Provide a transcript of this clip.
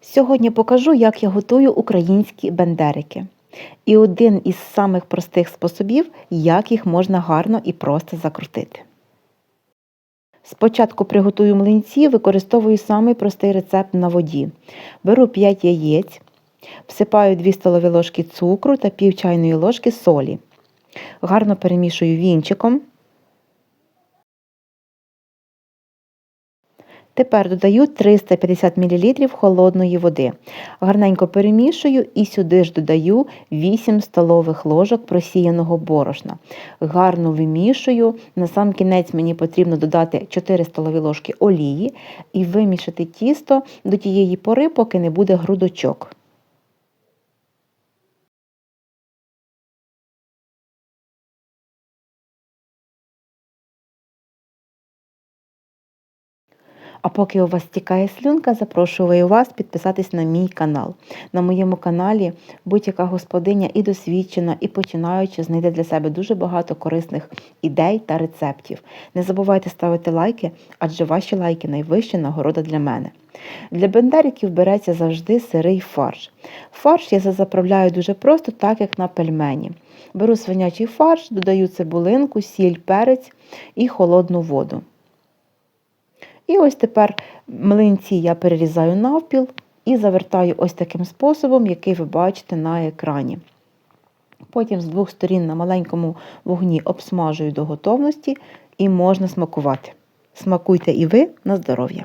Сьогодні покажу, як я готую українські бендерики. І один із самих простих способів, як їх можна гарно і просто закрутити. Спочатку приготую млинці, використовую самий простий рецепт на воді. Беру 5 яєць, всипаю 2 столові ложки цукру та пів чайної ложки солі. Гарно перемішую вінчиком. Тепер додаю 350 мл холодної води. Гарненько перемішую і сюди ж додаю 8 столових ложок просіяного борошна. Гарно вимішую. На сам кінець мені потрібно додати 4 столові ложки олії і вимішати тісто до тієї пори, поки не буде грудочок. А поки у вас тікає слюнка, запрошую вас підписатись на мій канал. На моєму каналі будь-яка господиня і досвідчена, і починаючи знайде для себе дуже багато корисних ідей та рецептів. Не забувайте ставити лайки, адже ваші лайки найвища нагорода для мене. Для бендериків береться завжди сирий фарш. Фарш я заправляю дуже просто, так як на пельмені. Беру свинячий фарш, додаю цибулинку, сіль, перець і холодну воду. І ось тепер млинці я перерізаю навпіл і завертаю ось таким способом, який ви бачите на екрані. Потім з двох сторін на маленькому вогні обсмажую до готовності і можна смакувати. Смакуйте і ви на здоров'я!